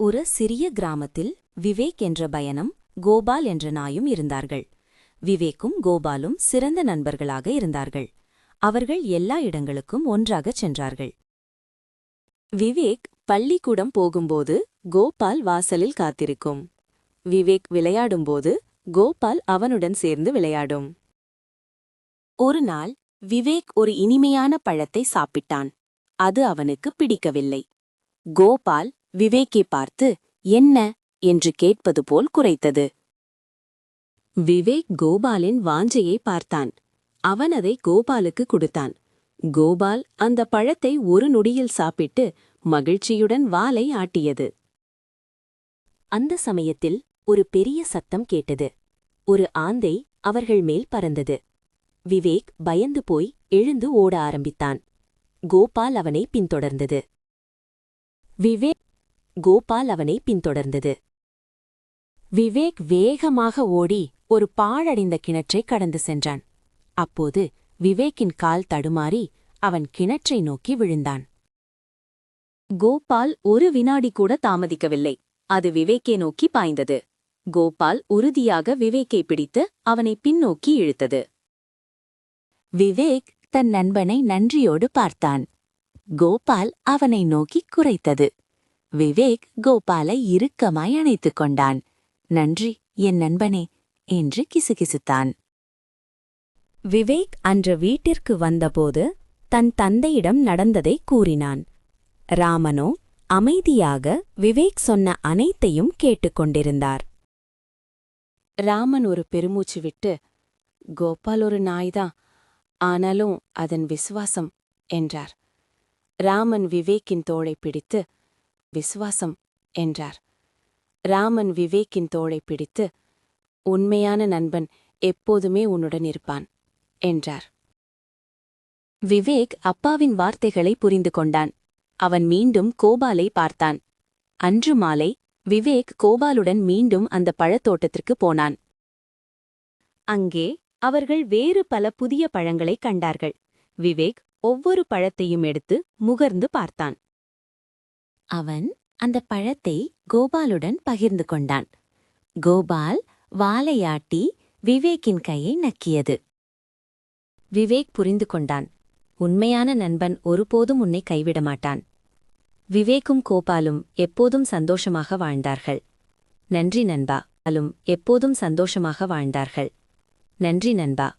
ஒரு சிறிய கிராமத்தில் விவேக் என்ற பயணம் கோபால் என்ற நாயும் இருந்தார்கள். விவேக்கும் கோபாலும் சிறந்த நண்பர்களாக இருந்தார்கள். அவர்கள் எல்லா இடங்களுக்கும் ஒன்றாகச் சென்றார்கள். விவேக் பள்ளிக்கூடம் போகும்போது கோபால் வாசலில் காத்திருக்கும். விவேக் விளையாடும்போது கோபால் அவனுடன் சேர்ந்து விளையாடும். ஒரு நாள் விவேக் ஒரு இனிமையான பழத்தை சாப்பிட்டான். அது அவனுக்கு பிடிக்கவில்லை. கோபால் விவேக்கை பார்த்து என்ன என்று கேட்பது போல் குறைத்தது. விவேக் கோபாலின் வாஞ்சையை பார்த்தான். அவன் அதை கோபாலுக்கு கொடுத்தான். கோபால் அந்த பழத்தை ஒரு நொடியில் சாப்பிட்டு மகிழ்ச்சியுடன் வாலை ஆட்டியது. அந்த சமயத்தில் ஒரு பெரிய சத்தம் கேட்டது. ஒரு ஆந்தை அவர்கள் மேல் பறந்தது. விவேக் பயந்து போய் எழுந்து ஓட ஆரம்பித்தான். கோபால் அவனை பின்தொடர்ந்தது. விவேக் கோபால் அவனை பின்தொடர்ந்தது. விவேக் வேகமாக ஓடி ஒரு பாழடைந்த கிணற்றைக் கடந்து சென்றான். அப்போது விவேக்கின் கால் தடுமாறி அவன் கிணற்றை நோக்கி விழுந்தான். கோபால் ஒரு வினாடி கூட தாமதிக்கவில்லை. அது விவேக்கை நோக்கி பாய்ந்தது. கோபால் உறுதியாக விவேக்கை பிடித்து அவனை பின்னோக்கி இழுத்தது. விவேக் தன் நண்பனை நன்றியோடு பார்த்தான். கோபால் அவனை நோக்கி குறைத்தது விவேக் கோபாலை இறுக்கமாய் அணைத்துக் கொண்டான். நன்றி என் நண்பனே என்று கிசுகிசுத்தான். விவேக் அன்று வீட்டிற்கு வந்தபோது தன் தந்தையிடம் நடந்ததை கூறினான். ராமனோ அமைதியாக விவேக் சொன்ன அனைத்தையும் கேட்டுக்கொண்டிருந்தார் ராமன் ஒரு பெருமூச்சு விட்டு கோபால் ஒரு நாய்தான் ஆனாலும் அதன் விசுவாசம் என்றார். ராமன் விவேக்கின் தோளை பிடித்து விசுவாசம் என்றார். ராமன் விவேக்கின் தோளை பிடித்து உண்மையான நண்பன் எப்போதுமே உன்னுடன் இருப்பான் என்றார். விவேக் அப்பாவின் வார்த்தைகளை புரிந்து கொண்டான். அவன் மீண்டும் கோபாலை பார்த்தான். அன்று மாலை விவேக் கோபாலுடன் மீண்டும் அந்த பழத்தோட்டத்திற்கு போனான். அங்கே அவர்கள் வேறு பல புதிய பழங்களைக் கண்டார்கள். விவேக் ஒவ்வொரு பழத்தையும் எடுத்து முகர்ந்து பார்த்தான். அவன் அந்த பழத்தை கோபாலுடன் பகிர்ந்து கொண்டான். கோபால் வாலையாட்டி விவேக்கின் கையை நக்கியது. விவேக் புரிந்து கொண்டான். உண்மையான நண்பன் ஒருபோதும் உன்னை கைவிட மாட்டான். விவேக்கும் கோபாலும் எப்போதும் சந்தோஷமாக வாழ்ந்தார்கள். நன்றி நண்பா. அலும் எப்போதும் சந்தோஷமாக வாழ்ந்தார்கள். நன்றி நண்பா.